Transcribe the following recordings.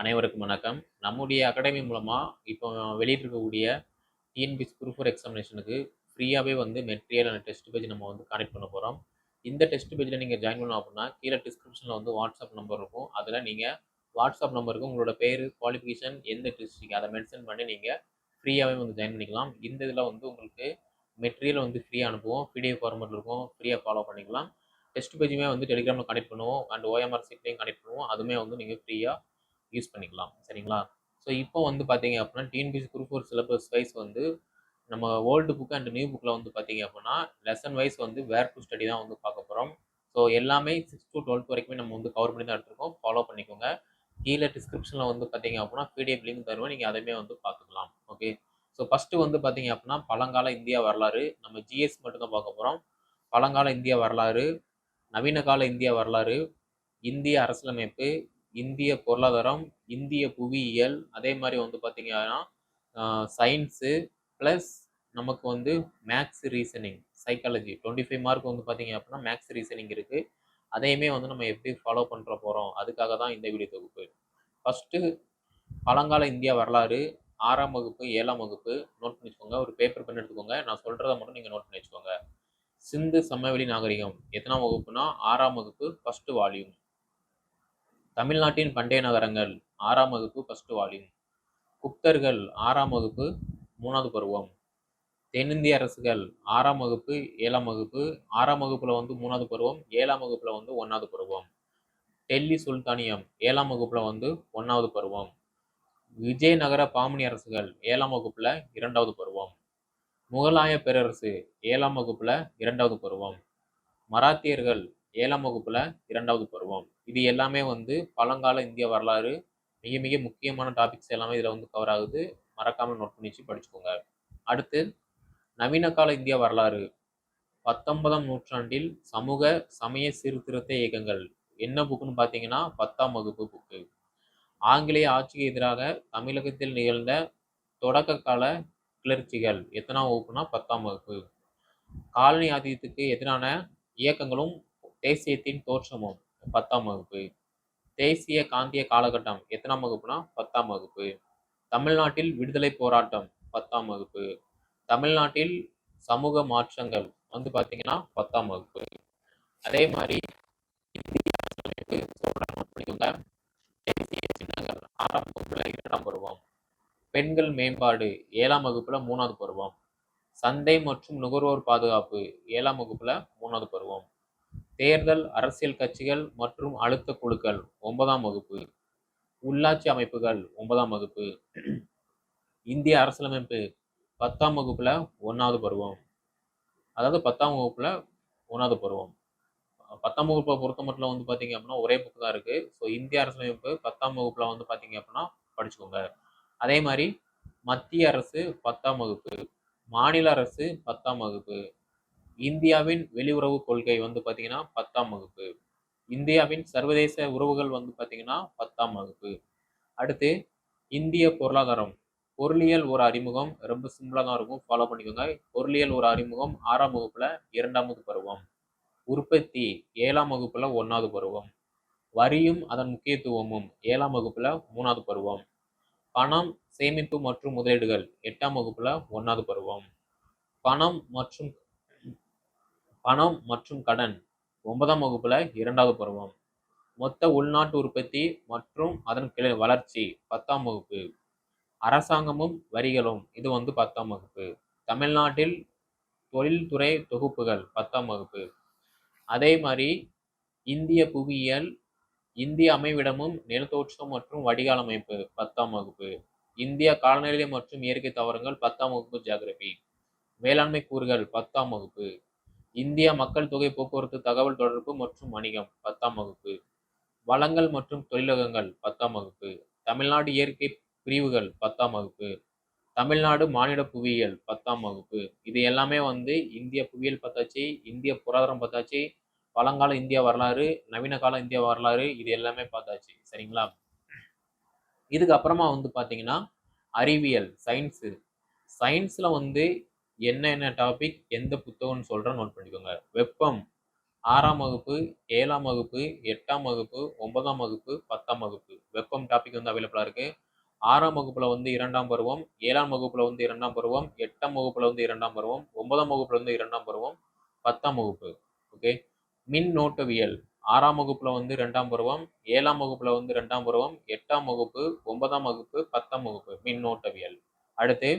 அனைவருக்கும் வணக்கம். நம்முடைய அகாடமி மூலமாக இப்போ வெளியிட்டிருக்கக்கூடிய டிஎன்பிஎஸ் குரூப் ஃபோர் எக்ஸாமினேஷனுக்கு ஃப்ரீயாகவே வந்து மெட்டீரியல் அண்ட் டெஸ்ட் பேஜ் நம்ம வந்து கனெக்ட் பண்ண போகிறோம் இந்த டெஸ்ட் பேஜில் நீங்கள் ஜாயின் பண்ணணும் அப்படின்னா கீழே டிஸ்கிரிப்ஷனில் வந்து வாட்ஸ்அப் நம்பர் இருக்கும். அதில் நீங்கள் வாட்ஸ்அப் நம்பருக்கு உங்களோட பேர் குவாலிஃபிகேஷன் எந்த டிஸ்ட்ரிக் அதை மென்ஷன் பண்ணி நீங்கள் ஃப்ரீயாகவே வந்து ஜாயின் பண்ணிக்கலாம். இந்த இதில் வந்து உங்களுக்கு மெட்டீரியல் வந்து ஃப்ரீயாக அனுப்புவோம். பிடிஎஃப் ஃபார்மெட் இருக்கும். ஃப்ரீயாக ஃபாலோ பண்ணிக்கலாம். டெஸ்ட் பேஜுமே வந்து டெலிகிராமில் கனெக்ட் பண்ணுவோம். அண்ட் ஓஎம்ஆர் சீட்லேயும் கனெக்ட் பண்ணுவோம். அதுவுமே வந்து நீங்கள் ஃப்ரீயாக யூஸ் பண்ணிக்கலாம் சரிங்களா? ஸோ இப்போ வந்து பார்த்தீங்க அப்படின்னா TNPSC group four syllabus wise வந்து நம்ம ஓல்டு புக் அண்ட் நியூ புக்கில் வந்து பார்த்தீங்க அப்படின்னா லெசன் வைஸ் வந்து வேர் டு ஸ்டடி தான் வந்து பார்க்க போகிறோம் ஸோ எல்லாமே சிக்ஸ் டு டுவெல்த் வரைக்குமே நம்ம வந்து கவர் பண்ணி தான் எடுத்துருக்கோம். ஃபாலோ பண்ணிக்கோங்க. கீழே டிஸ்கிரிப்ஷனில் வந்து பார்த்தீங்க அப்படின்னா பிடிஎஃப் லிங்க் தருவோம் நீங்கள் அதையுமே வந்து பார்த்துக்கலாம். ஓகே ஸோ ஃபஸ்ட்டு வந்து பார்த்தீங்க அப்படின்னா பழங்கால இந்தியா வரலாறு. நம்ம ஜிஎஸ் மட்டும்தான் பார்க்க போகிறோம் பழங்கால இந்தியா வரலாறு நவீன கால இந்தியா வரலாறு இந்திய அரசியலமைப்பு இந்திய பொருளாதாரம் இந்திய புவியியல் அதே மாதிரி வந்து பார்த்தீங்கன்னா சயின்ஸு ப்ளஸ் நமக்கு வந்து maths reasoning psychology twenty five mark வந்து பார்த்தீங்க அப்படின்னா மேக்ஸ் ரீசனிங் இருக்குது அதையுமே வந்து நம்ம எப்படி ஃபாலோ பண்ணுற போகிறோம் அதுக்காக தான் இந்த வீடியோ தொகுப்பு. ஃபஸ்ட்டு பழங்கால இந்தியா வரலாறு ஆறாம் வகுப்பு ஏழாம் வகுப்பு நோட் பண்ணி வச்சுக்கோங்க ஒரு பேப்பர் பென் எடுத்துக்கோங்க. நான் சொல்கிறத மட்டும் நீங்கள் நோட் பண்ணி வச்சுக்கோங்க சிந்து சமவெளி நாகரிகம் எத்தனாம் வகுப்புனா ஆறாம் வகுப்பு ஃபஸ்ட்டு வால்யூம் தமிழ்நாட்டின் பண்டைய நகரங்கள் ஆறாம் வகுப்பு ஃபஸ்ட்டு வால்யூம் குப்தர்கள் ஆறாம் வகுப்பு மூணாவது பருவம். தென்னிந்திய அரசுகள் ஆறாம் வகுப்பு ஏழாம் வகுப்பு ஆறாம் வகுப்பில் வந்து மூணாவது பருவம் ஏழாம் வகுப்பில் வந்து ஒன்றாவது பருவம். டெல்லி சுல்தானியம் ஏழாம் வகுப்பில் வந்து ஒன்றாவது பருவம். விஜயநகர பாமணி அரசுகள் ஏழாம் வகுப்பில் இரண்டாவது பருவம். முகலாய பேரரசு ஏழாம் வகுப்பில் இரண்டாவது பருவம். மராத்தியர்கள் ஏழாம் வகுப்புல இரண்டாவது பருவம். இது எல்லாமே வந்து பழங்கால இந்திய வரலாறு மிக மிக முக்கியமான டாபிக்ஸ் எல்லாமே இதில் வந்து கவர் ஆகுது. மறக்காம நோட் பண்ணி வச்சு படிச்சுக்கோங்க. அடுத்து நவீன கால இந்திய வரலாறு. பத்தொன்பதாம் நூற்றாண்டில் சமூக சமய சீர்திருத்த இயக்கங்கள். என்ன புக்குன்னு பார்த்தீங்கன்னா பத்தாம் வகுப்பு புக்கு ஆங்கிலேய ஆட்சிக்கு எதிராக தமிழகத்தில் நிகழ்ந்த தொடக்க கால கிளர்ச்சிகள். எத்தனாம் வகுப்புனா பத்தாம் வகுப்பு. காலனி ஆதிக்கத்துக்கு எதிரான இயக்கங்களும் தேசியத்தின் தோற்றமும் பத்தாம் வகுப்பு. தேசிய காந்திய காலகட்டம் எத்தனாம் வகுப்புனா? பத்தாம் வகுப்பு. தமிழ்நாட்டில் விடுதலை போராட்டம் பத்தாம் வகுப்பு. தமிழ்நாட்டில் சமூக மாற்றங்கள் வந்து பார்த்தீங்கன்னா பத்தாம் வகுப்பு. அதே மாதிரி தேசிய சின்னங்கள் ஆறாம் வகுப்புல இரண்டாம் பருவம். பெண்கள் மேம்பாடு ஏழாம் வகுப்புல மூணாவது பருவம். சந்தை மற்றும் நுகர்வோர் பாதுகாப்பு ஏழாம் வகுப்புல மூணாவது பருவம். தேர்தல் அரசியல் கட்சிகள் மற்றும் அழுத்த குழுக்கள். ஒன்பதாம் வகுப்பு. உள்ளாட்சி அமைப்புகள். ஒன்பதாம் வகுப்பு. இந்திய அரசியலமைப்பு. பத்தாம் வகுப்பில் ஒன்றாவது பருவம். அதாவது பத்தாம் வகுப்பில் ஒன்றாவது பருவம். பத்தாம் வகுப்பை பொறுத்த மட்டும் வந்து பார்த்தீங்க அப்படின்னா ஒரே புக்கு தான் இருக்குது ஸோ இந்திய அரசியலமைப்பு பத்தாம் வகுப்பில் வந்து பார்த்தீங்க அப்படின்னா படிச்சுக்கோங்க. அதே மாதிரி மத்திய அரசு பத்தாம் வகுப்பு. மாநில அரசு பத்தாம் வகுப்பு. இந்தியாவின் வெளியுறவு கொள்கை வந்து பார்த்தீங்கன்னா பத்தாம் வகுப்பு. இந்தியாவின் சர்வதேச உறவுகள் வந்து பார்த்தீங்கன்னா பத்தாம் வகுப்பு. அடுத்து இந்திய பொருளாதாரம். பொருளியல் ஒரு அறிமுகம். ரொம்ப சிம்பிளாக தான் இருக்கும். ஃபாலோ பண்ணிக்கோங்க. பொருளியல் ஒரு அறிமுகம். ஆறாம் வகுப்பில் இரண்டாவது பருவம். உற்பத்தி. ஏழாம் வகுப்பில் ஒன்றாவது பருவம். வரியும் அதன் முக்கியத்துவமும் ஏழாம் வகுப்பில் மூணாவது பருவம். பணம் சேமிப்பு மற்றும் முதலீடுகள் எட்டாம் வகுப்பில் ஒன்றாவது பருவம். பணம் மற்றும் பணம் மற்றும் கடன் ஒன்பதாம் வகுப்புல இரண்டாவது பருவம். மொத்த உள்நாட்டு உற்பத்தி மற்றும் அதன் கிளை வளர்ச்சி பத்தாம் வகுப்பு. அரசாங்கமும் வரிகளும் இது வந்து பத்தாம் வகுப்பு. தமிழ்நாட்டில் தொழில்துறை தொகுப்புகள் பத்தாம் வகுப்பு. அதே மாதிரி இந்திய புவியியல் இந்திய அமைவிடமும் நிலத்தோற்றம் மற்றும் வடிகால் அமைப்பு பத்தாம் வகுப்பு. இந்திய காலநிலை மற்றும் இயற்கை தாவரங்கள் பத்தாம் வகுப்பு ஜியாகிரபி வேளாண்மை கூறுகள் பத்தாம் வகுப்பு. இந்திய மக்கள் தொகை போக்குவரத்து தகவல் தொடர்பு மற்றும் வணிகம் பத்தாம் வகுப்பு. வளங்கள் மற்றும் தொழிலகங்கள் பத்தாம் வகுப்பு. தமிழ்நாடு இயற்கை பிரிவுகள் பத்தாம் வகுப்பு. தமிழ்நாடு மாநில புவியியல் பத்தாம் வகுப்பு. இது எல்லாமே வந்து இந்திய புவியியல் பத்தாச்சு இந்திய புராதாரம் பத்தாச்சு பழங்கால இந்தியா வரலாறு நவீன கால இந்தியா வரலாறு இது எல்லாமே பார்த்தாச்சு சரிங்களா? இதுக்கப்புறமா வந்து பார்த்தீங்கன்னா அறிவியல் சயின்ஸு சயின்ஸில் வந்து என்னென்ன டாபிக் எந்த புத்தகம்னு சொல்கிறேன் நோட் பண்ணிக்கோங்க. வெப்பம் ஆறாம் வகுப்பு ஏழாம் வகுப்பு எட்டாம் வகுப்பு ஒன்பதாம் வகுப்பு பத்தாம் வகுப்பு. வெப்பம் டாபிக் வந்து அவைலபிளாக இருக்குது ஆறாம் வகுப்பில் வந்து இரண்டாம் பருவம் ஏழாம் வகுப்பில் வந்து இரண்டாம் பருவம் எட்டாம் வகுப்பில் வந்து இரண்டாம் பருவம் ஒன்பதாம் வகுப்பில் வந்து இரண்டாம் பருவம் பத்தாம் வகுப்பு. ஓகே மின் நோட்டவியல். ஆறாம் வகுப்பில் வந்து ரெண்டாம் பருவம் ஏழாம் வகுப்பில் வந்து ரெண்டாம் பருவம் எட்டாம் வகுப்பு ஒன்பதாம் வகுப்பு பத்தாம் வகுப்பு. மின் நோட்டவியல். அடுத்து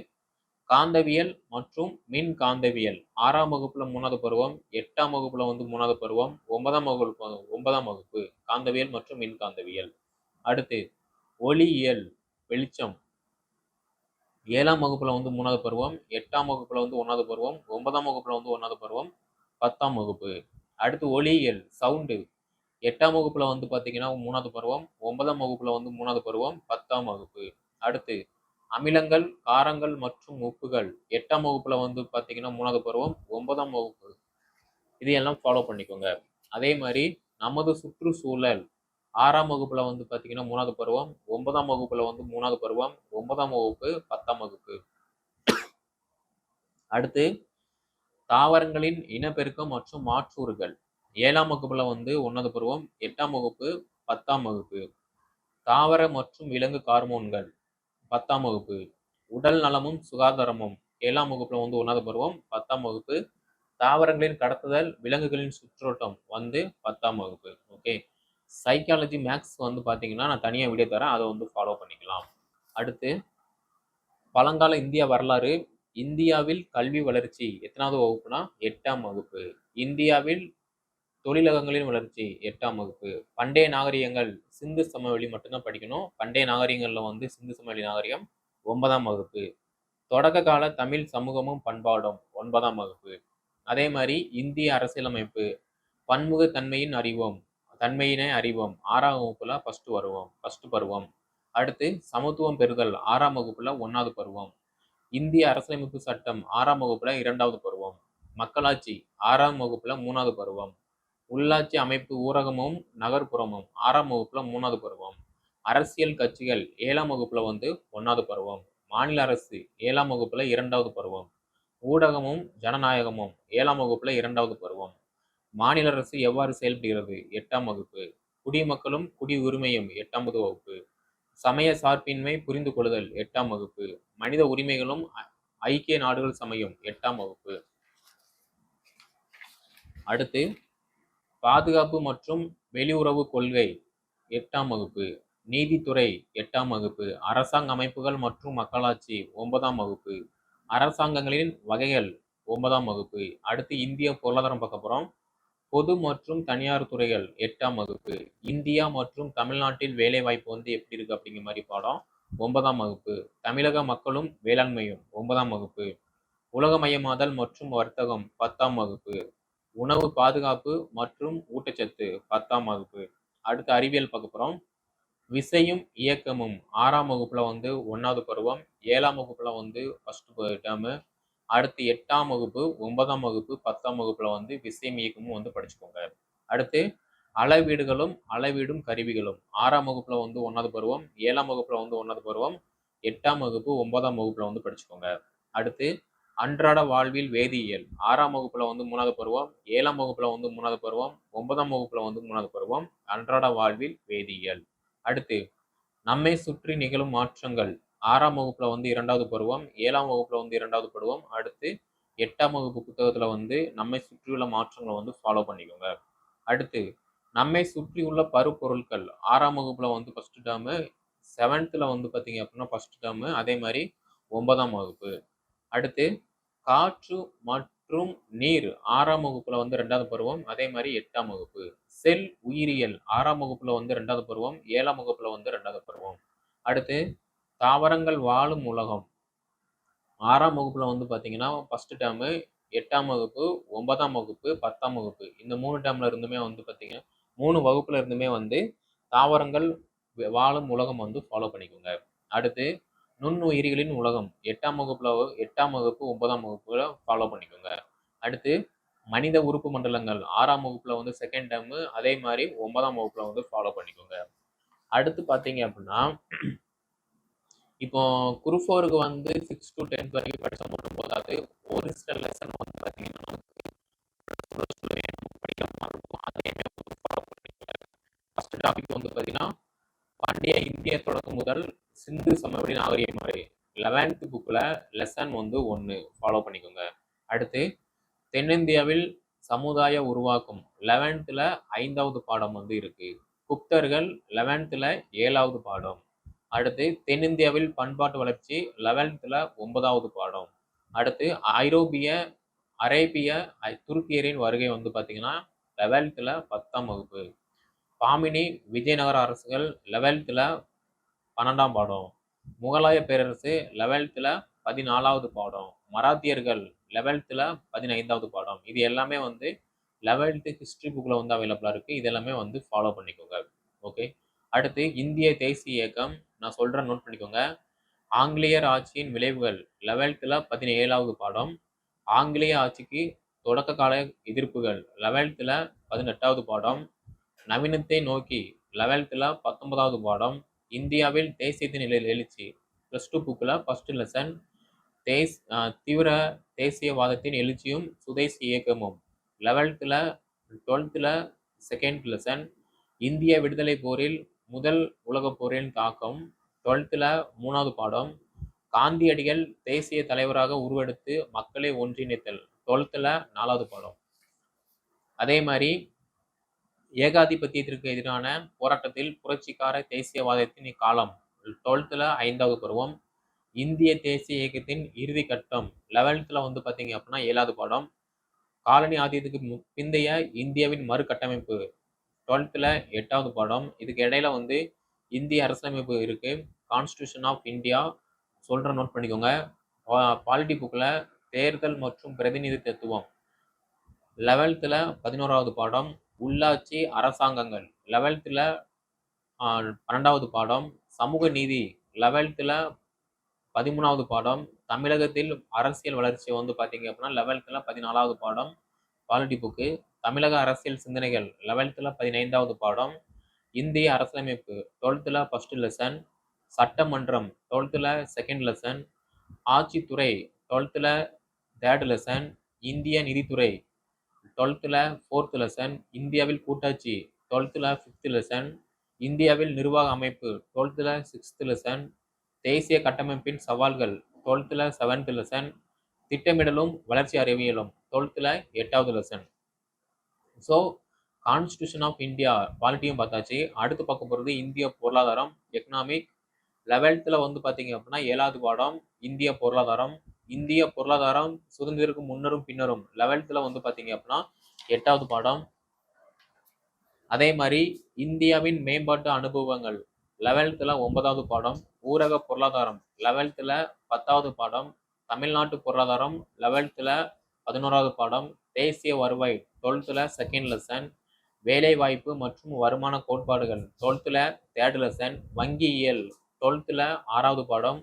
காந்தவியல் மற்றும் மின் காந்தவியல். ஆறாம் வகுப்புல மூணாவது பருவம் எட்டாம் வகுப்புல வந்து மூணாவது பருவம் ஒன்பதாம் வகுப்பு ஒன்பதாம் வகுப்பு காந்தவியல் மற்றும் மின் காந்தவியல். அடுத்து ஒளியியல் வெளிச்சம். ஏழாம் வகுப்புல வந்து மூணாவது பருவம் எட்டாம் வகுப்புல வந்து ஒன்றாவது பருவம் ஒன்பதாம் வகுப்புல வந்து ஒன்றாவது பருவம் பத்தாம் வகுப்பு. அடுத்து ஒளியியல் சவுண்டு எட்டாம் வகுப்புல வந்து பார்த்தீங்கன்னா மூணாவது பருவம் ஒன்பதாம் வகுப்புல வந்து மூணாவது பருவம் பத்தாம் வகுப்பு. அடுத்து அமிலங்கள் காரங்கள் மற்றும் உப்புகள். எட்டாம் வகுப்புல வந்து பார்த்தீங்கன்னா மூணாவது பருவம் ஒன்பதாம் வகுப்பு. இதையெல்லாம் ஃபாலோ பண்ணிக்கோங்க. அதே மாதிரி நமது சுற்றுச்சூழல் ஆறாம் வகுப்புல வந்து பார்த்தீங்கன்னா மூணாவது பருவம் ஒன்பதாம் வகுப்புல வந்து மூணாவது பருவம் ஒன்பதாம் வகுப்பு பத்தாம் வகுப்பு. அடுத்து தாவரங்களின் இனப்பெருக்கம் மற்றும் மாற்றூறுகள். ஏழாம் வகுப்புல வந்து ஒன்னாவது பருவம் எட்டாம் வகுப்பு பத்தாம் வகுப்பு. தாவர மற்றும் விலங்கு ஹார்மோன்கள் பத்தாம் வகுப்பு. உடல் நலமும் சுகாதாரமும். ஏழாம் வகுப்புல வந்து ஒன்றாவது பருவம் பத்தாம் வகுப்பு. தாவரங்களின் கடத்துதல் விலங்குகளின் சுற்றோட்டம் வந்து பத்தாம் வகுப்பு. ஓகே. சைக்காலஜி மேக்ஸ் வந்து பார்த்தீங்கன்னா நான் தனியாக வீடியோ தரேன். அதை வந்து ஃபாலோ பண்ணிக்கலாம். அடுத்து பழங்கால இந்திய வரலாறு. இந்தியாவில் கல்வி வளர்ச்சி எத்தனாவது வகுப்புனா? எட்டாம் வகுப்பு. இந்தியாவில் தொழிலகங்களின் வளர்ச்சி. எட்டாம் வகுப்பு. பண்டைய நாகரிகங்கள். சிந்து சமவெளி மட்டும்தான் படிக்கணும். பண்டைய நாகரிகங்களில் வந்து சிந்து சமவெளி நாகரிகம் ஒன்பதாம் வகுப்பு. தொடக்க கால தமிழ் சமூகமும் பண்பாடும் ஒன்பதாம் வகுப்பு. அதே மாதிரி இந்திய அரசியலமைப்பு. பன்முக தன்மையின் அறிவோம். தன்மையினை அறிவோம். ஆறாம் வகுப்புல ஃபர்ஸ்ட் வருவோம். ஃபர்ஸ்ட் பருவம். அடுத்து சமத்துவம் பெறுதல். ஆறாம் வகுப்புல ஒன்றாவது பருவம். இந்திய அரசியலமைப்பு சட்டம் ஆறாம் வகுப்புல இரண்டாவது பருவம். மக்களாட்சி ஆறாம் வகுப்புல மூணாவது பருவம். உள்ளாட்சி அமைப்பு ஊரகமும் நகர்ப்புறமும் ஆறாம் வகுப்புல மூணாவது பருவம். அரசியல் கட்சிகள் ஏழாம் வகுப்புல வந்து ஒன்றாவது பருவம். மாநில அரசு ஏழாம் வகுப்புல இரண்டாவது பருவம். ஊடகமும் ஜனநாயகமும் ஏழாம் வகுப்புல இரண்டாவது பருவம். மாநில அரசு எவ்வாறு செயல்படுகிறது? எட்டாம் வகுப்பு. குடிமக்களும் குடி உரிமையும் எட்டாவது வகுப்பு. சமய சார்பின்மை புரிந்து கொள்ளுதல் எட்டாம் வகுப்பு. மனித உரிமைகளும் ஐ- ஐக்கிய நாடுகள் சமயம் எட்டாம் வகுப்பு. அடுத்து பாதுகாப்பு மற்றும் வெளியுறவு கொள்கை எட்டாம் வகுப்பு நீதித்துறை எட்டாம் வகுப்பு அரசாங்க அமைப்புகள் மற்றும் மக்களாட்சி ஒன்பதாம் வகுப்பு அரசாங்கங்களின் வகைகள் ஒன்பதாம் வகுப்பு. அடுத்து இந்திய பொருளாதாரம் பார்க்க போகிறோம் பொது மற்றும் தனியார் துறைகள் எட்டாம் வகுப்பு. இந்தியா மற்றும் தமிழ்நாட்டில் வேலைவாய்ப்பு வந்து எப்படி இருக்கு அப்படிங்கிற மாதிரி பாடம் ஒன்பதாம் வகுப்பு. தமிழக மக்களும் வேளாண்மையும் ஒன்பதாம் வகுப்பு. உலகமயமாதல் மற்றும் வர்த்தகம் பத்தாம் வகுப்பு. உணவு பாதுகாப்பு மற்றும் ஊட்டச்சத்து பத்தாம் வகுப்பு. அடுத்து அறிவியல் பார்க்க போகிறோம் விசையும் இயக்கமும் ஆறாம் வகுப்பில் வந்து ஒன்றாவது பருவம் ஏழாம் வகுப்பில் வந்து ஃபஸ்ட்டு டேர்மு அடுத்து எட்டாம் வகுப்பு ஒன்பதாம் வகுப்பு பத்தாம் வகுப்பில் வந்து விசையும் இயக்கமும் வந்து படிச்சுக்கோங்க. அடுத்து அளவீடுகளும் அளவீடும் கருவிகளும். ஆறாம் வகுப்பில் வந்து ஒன்றாவது பருவம் ஏழாம் வகுப்பில் வந்து ஒன்றாவது பருவம் எட்டாம் வகுப்பு ஒன்பதாம் வகுப்பில் வந்து படிச்சுக்கோங்க. அடுத்து அன்றாட வாழ்வில் வேதியியல். ஆறாம் வகுப்புல வந்து மூணாவது பருவம் ஏழாம் வகுப்புல வந்து மூணாவது பருவம் ஒன்பதாம் வகுப்புல வந்து மூணாவது பருவம் அன்றாட வாழ்வில் வேதியியல். அடுத்து நம்மை சுற்றி நிகழும் மாற்றங்கள். ஆறாம் வகுப்புல வந்து இரண்டாவது பருவம் ஏழாம் வகுப்புல வந்து இரண்டாவது பருவம். அடுத்து எட்டாம் வகுப்பு புத்தகத்துல வந்து நம்மை சுற்றியுள்ள மாற்றங்களை வந்து ஃபாலோ பண்ணிக்கோங்க. அடுத்து நம்மை சுற்றியுள்ள பருப்பொருட்கள். ஆறாம் வகுப்புல வந்து ஃபர்ஸ்ட் டேர்மு செவன்த்தில் வந்து பார்த்தீங்க அப்படின்னா ஃபர்ஸ்ட் டேர்மு அதே மாதிரி ஒன்பதாம் வகுப்பு. அடுத்து காற்று மற்றும் நீர். ஆறாம் வகுப்புல வந்து ரெண்டாவது பருவம் அதே மாதிரி எட்டாம் வகுப்பு. செல் உயிரியல் ஆறாம் வகுப்புல வந்து ரெண்டாவது பருவம் ஏழாம் வகுப்புல வந்து ரெண்டாவது பருவம். அடுத்து தாவரங்கள் வாழும் உலகம். ஆறாம் வகுப்புல வந்து பார்த்தீங்கன்னா ஃபர்ஸ்ட் டேர்மு எட்டாம் வகுப்பு ஒன்பதாம் வகுப்பு பத்தாம் வகுப்பு. இந்த மூணு டேர்ம்ல இருந்துமே வந்து பார்த்தீங்கன்னா மூணு வகுப்புல இருந்துமே வந்து தாவரங்கள் வாழும் உலகம் வந்து ஃபாலோ பண்ணிக்கோங்க. அடுத்து நுண்ணுயிரிகளின் உலகம். எட்டாம் வகுப்புல எட்டாம் வகுப்பு ஒன்பதாம் வகுப்புல ஃபாலோ பண்ணிக்கோங்க. அடுத்து மனித உறுப்பு மண்டலங்கள். ஆறாம் வகுப்புல வந்து செகண்ட் டேர்மு அதே மாதிரி ஒன்பதாம் வகுப்புல வந்து ஃபாலோ பண்ணிக்கோங்க. அடுத்து பார்த்தீங்க அப்படின்னா இப்போ குரூஃபோருக்கு வந்து சிக்ஸ் டு டென்த் வரைக்கும் படிச்ச மட்டும் போதாது ஒரு சில லெசன் வந்து பார்த்தீங்கன்னா ஃபர்ஸ்ட் டாபிக் வந்து பார்த்தீங்கன்னா பண்டைய இந்திய தொடக்கம் முதல் சிந்து சமவெளி நாகரிகம் வரை லெவன்த் புக்கில் லெசன் வந்து ஒன்று ஃபாலோ பண்ணிக்கோங்க. அடுத்து தென்னிந்தியாவில் சமுதாய உருவாக்கம் லெவன்த்தில் ஐந்தாவது பாடம் வந்து இருக்குது குப்தர்கள் லெவன்த்தில் ஏழாவது பாடம். அடுத்து தென்னிந்தியாவில் பண்பாட்டு வளர்ச்சி லெவன்த்தில் ஒன்பதாவது பாடம். அடுத்து ஐரோப்பிய அரேபிய ஐ- துருக்கியரின் வருகை வந்து பார்த்திங்கன்னா லெவல்த்தில் பத்தாம் வகுப்பு. பாமினி விஜயநகர அரசுகள் லெவல்த்தில் பன்னெண்டாம் பாடம். முகலாய பேரரசு லெவல்த்தில் பதினாலாவது பாடம். மராத்தியர்கள் லெவல்த்தில் பதினைந்தாவது பாடம். இது எல்லாமே வந்து லெவல்த்து ஹிஸ்ட்ரி புக்கில் வந்து அவைலபிளாக இருக்குது இது எல்லாமே வந்து ஃபாலோ பண்ணிக்கோங்க. ஓகே அடுத்து இந்திய தேசிய இயக்கம். நான் சொல்கிறேன் நோட் பண்ணிக்கோங்க. ஆங்கிலேயர் ஆட்சியின் விளைவுகள் லெவல்த்தில் பதினேழாவது பாடம். ஆங்கிலேய ஆட்சிக்கு தொடக்க கால எதிர்ப்புகள் லெவல்த்தில் பதினெட்டாவது பாடம். நவீனத்தை நோக்கி லெவல்த்தில் பத்தொன்பதாவது பாடம் இந்தியாவில் தேசியத்தின் நிலையில் எழுச்சி. ப்ளஸ் டூ புக்கில் ஃபஸ்ட்டு லெசன் தேஸ் தீவிர தேசியவாதத்தின் எழுச்சியும் சுதேசி இயக்கமும். லெவல்த்தில் டுவெல்த்தில் செகண்ட் லெசன் இந்திய விடுதலை போரில் முதல் உலகப் போரின் தாக்கம். டுவெல்த்தில் மூணாவது பாடம் காந்தியடிகள் தேசிய தலைவராக உருவெடுத்து மக்களை ஒன்றிணைத்தல். டுவெல்த்தில் நாலாவது பாடம். அதே மாதிரி ஏகாதிபத்தியத்திற்கு எதிரான போராட்டத்தில் புரட்சிகார தேசியவாதத்தின் இக்காலம் டுவெல்த்தில் ஐந்தாவது பருவம் இந்திய தேசிய இயக்கத்தின் இறுதி கட்டம் லெவல்த்தில் வந்து பார்த்தீங்க அப்படின்னா ஏழாவது பாடம் காலனி ஆதியத்துக்கு மு- பிந்தைய இந்தியாவின் மறுகட்டமைப்பு டுவெல்த்தில் எட்டாவது பாடம் இதுக்கு இடையில வந்து இந்திய அரசியலமைப்பு இருக்குது கான்ஸ்டியூஷன் ஆஃப் இந்தியா சொல்கிற நோட் பண்ணிக்கோங்க பாலிட்டி புக்கில் தேர்தல் மற்றும் பிரதிநிதித்துவம் லெவல்த்தில் பதினோராவது பாடம் உள்ளாட்சி அரசாங்கங்கள். லெவல்த்தில் பன்னெண்டாவது பாடம் சமூக நீதி. லெவல்த்தில் பதிமூணாவது பாடம் தமிழகத்தில் அரசியல் வளர்ச்சி வந்து பார்த்தீங்க அப்படின்னா லெவல்த்தில் பதினாலாவது பாடம் பாலிட்டி புக்கு தமிழக அரசியல் சிந்தனைகள் லெவல்த்தில் பதினைந்தாவது பாடம் இந்திய அரசியலமைப்பு. டுவெல்த்தில் ஃபஸ்ட்டு லெசன் சட்டமன்றம். டுவெல்த்தில் செகண்ட் லெசன் ஆட்சித்துறை. டுவெல்த்தில் தேர்ட் லெசன் இந்திய நிதித்துறை. டுவெல்த்தில் ஃபோர்த் லெசன் இந்தியாவில் கூட்டாட்சி டுவெல்த்தில் ஃபிஃப்த் லெசன் இந்தியாவில் நிர்வாக அமைப்பு டுவெல்த்தில் சிக்ஸ்த் லெசன் தேசிய கட்டமைப்பின் சவால்கள் டுவெல்த்தில் செவன்த் லெசன் திட்டமிடலும் வளர்ச்சி அறிவியலும் டுவெல்த்தில் எட்டாவது lesson so constitution of India பாலிட்டியும் பார்த்தாச்சு. அடுத்து பார்க்க போகிறது இந்திய பொருளாதாரம் எக்கனாமிக் லெவல்த்தில் வந்து பார்த்தீங்க அப்படின்னா ஏழாவது பாடம் இந்திய பொருளாதாரம். இந்திய பொருளாதாரம் சுதந்திரக்கு முன்னரும் பின்னரும் லெவல்த்தில் வந்து பார்த்தீங்க அப்படின்னா எட்டாவது பாடம். அதே மாதிரி இந்தியாவின் மேம்பாட்டு அனுபவங்கள் லெவல்த்தில் ஒன்பதாவது பாடம் ஊரக பொருளாதாரம் லெவல்த்தில் பத்தாவது பாடம் தமிழ்நாட்டு பொருளாதாரம் லெவல்த்தில் பதினோராவது பாடம் தேசிய வருவாய் டுவெல்த்தில் செகண்ட் லெசன் வேலைவாய்ப்பு மற்றும் வருமான கோட்பாடுகள் டுவெல்த்தில் தேர்ட் லெசன் வங்கியியல் டுவெல்த்தில் ஆறாவது பாடம்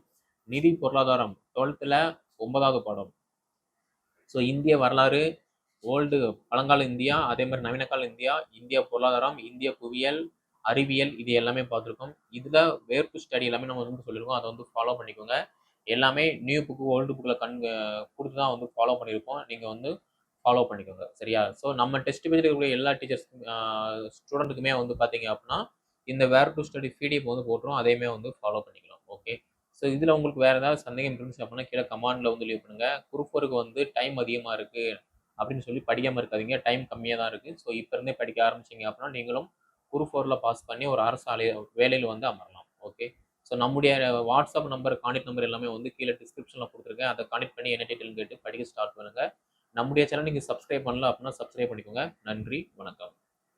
நிதி பொருளாதாரம் டுவெல்த்தில் ஒன்பதாவது பாடம் ஸோ இந்திய வரலாறு ஓல்டு பழங்கால இந்தியா அதே மாதிரி நவீன கால இந்தியா இந்திய பொருளாதாரம் இந்திய புவியியல் அறிவியல் இது எல்லாமே பார்த்துருக்கோம். இதில் வேர்ப்பு ஸ்டடி எல்லாமே நம்ம வந்து சொல்லியிருக்கோம். அதை வந்து ஃபாலோ பண்ணிக்கோங்க. எல்லாமே நியூ புக்கு ஓல்டு புக்கில் கண் கொடுத்து தான் வந்து ஃபாலோ பண்ணியிருக்கோம். நீங்கள் வந்து ஃபாலோ பண்ணிக்கோங்க. சரியா? ஸோ நம்ம டெஸ்ட் பேஜில் இருக்கக்கூடிய எல்லா டீச்சர்ஸ் ஸ்டூடெண்ட்டுக்குமே வந்து பார்த்தீங்க அப்படின்னா இந்த வேர் டு ஸ்டடி பிடிஎஃப் வந்து போட்டுரும். அதையுமே வந்து ஃபாலோ பண்ணிக்கலாம். ஓகே ஸோ இதில் உங்களுக்கு வேறு ஏதாவது சந்தேகம் இருந்துச்சு அப்படின்னா கீழே கமாண்டில் வந்து லீவ் பண்ணுங்கள் குரூப் ஒர்க்கு வந்து டைம் அதிகமாக இருக்குது அப்படின்னு சொல்லி படிக்காமல் இருக்காதீங்க. டைம் கம்மியாக தான் இருக்குது ஸோ இப்போ இருந்தே படிக்க ஆரம்பிச்சிங்க அப்படின்னா நீங்களும் குரூப் ஃபோரில் பாஸ் பண்ணி ஒரு அரசு ஆலை வேலையில் வந்து அமரலாம். ஓகே ஸோ நம்முடைய வாட்ஸ்அப் நம்பர் கான்டெக்ட் நம்பர் எல்லாமே வந்து கீழே டிஸ்கிரிப்ஷனில் கொடுத்துருக்கேன். அதை கான்டெக்ட் பண்ணி என்ன டீட்டெயில் கேட்டு படிக்க ஸ்டார்ட் பண்ணுங்கள் நம்முடைய சேனல் நீங்கள் சப்ஸ்கிரைப் பண்ணல அப்படின்னா சப்ஸ்கிரைப் பண்ணிக்கோங்க. நன்றி. வணக்கம்.